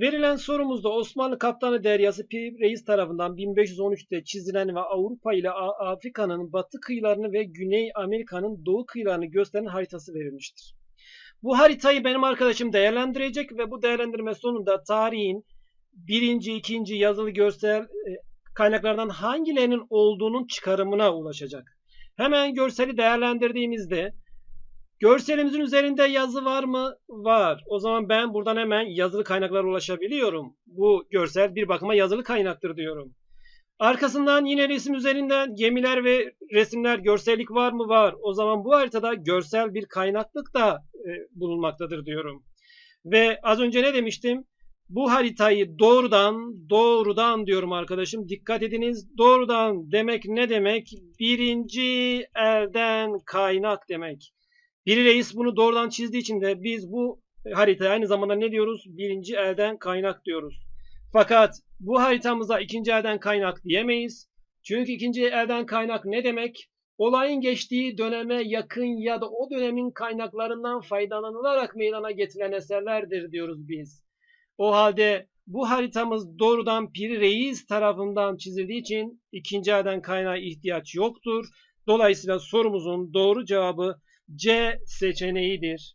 Verilen sorumuzda Osmanlı Kaptanı Deryası Pir Reis tarafından 1513'te çizilen ve Avrupa ile Afrika'nın batı kıyılarını ve Güney Amerika'nın doğu kıyılarını gösteren haritası verilmiştir. Bu haritayı benim arkadaşım değerlendirecek ve bu değerlendirme sonunda tarihin birinci, ikinci yazılı görsel kaynaklardan hangilerinin olduğunun çıkarımına ulaşacak. Hemen görseli değerlendirdiğimizde görselimizin üzerinde yazı var mı? Var. O zaman ben buradan hemen yazılı kaynaklara ulaşabiliyorum. Bu görsel bir bakıma yazılı kaynaktır diyorum. Arkasından yine resim üzerinden gemiler ve resimler, görsellik var mı? Var. O zaman bu haritada görsel bir kaynaklık da e, bulunmaktadır diyorum. Ve az önce ne demiştim? Bu haritayı doğrudan, doğrudan diyorum arkadaşım. Dikkat ediniz. Doğrudan demek ne demek? Birinci elden kaynak demek. Biri reis bunu doğrudan çizdiği için de biz bu haritaya aynı zamanda ne diyoruz? Birinci elden kaynak diyoruz. Fakat bu haritamıza ikinci elden kaynak diyemeyiz. Çünkü ikinci elden kaynak ne demek? Olayın geçtiği döneme yakın ya da o dönemin kaynaklarından faydalanılarak meydana getirilen eserlerdir diyoruz biz. O halde bu haritamız doğrudan Piri Reis tarafından çizildiği için ikinci elden kaynağa ihtiyaç yoktur. Dolayısıyla sorumuzun doğru cevabı C seçeneğidir.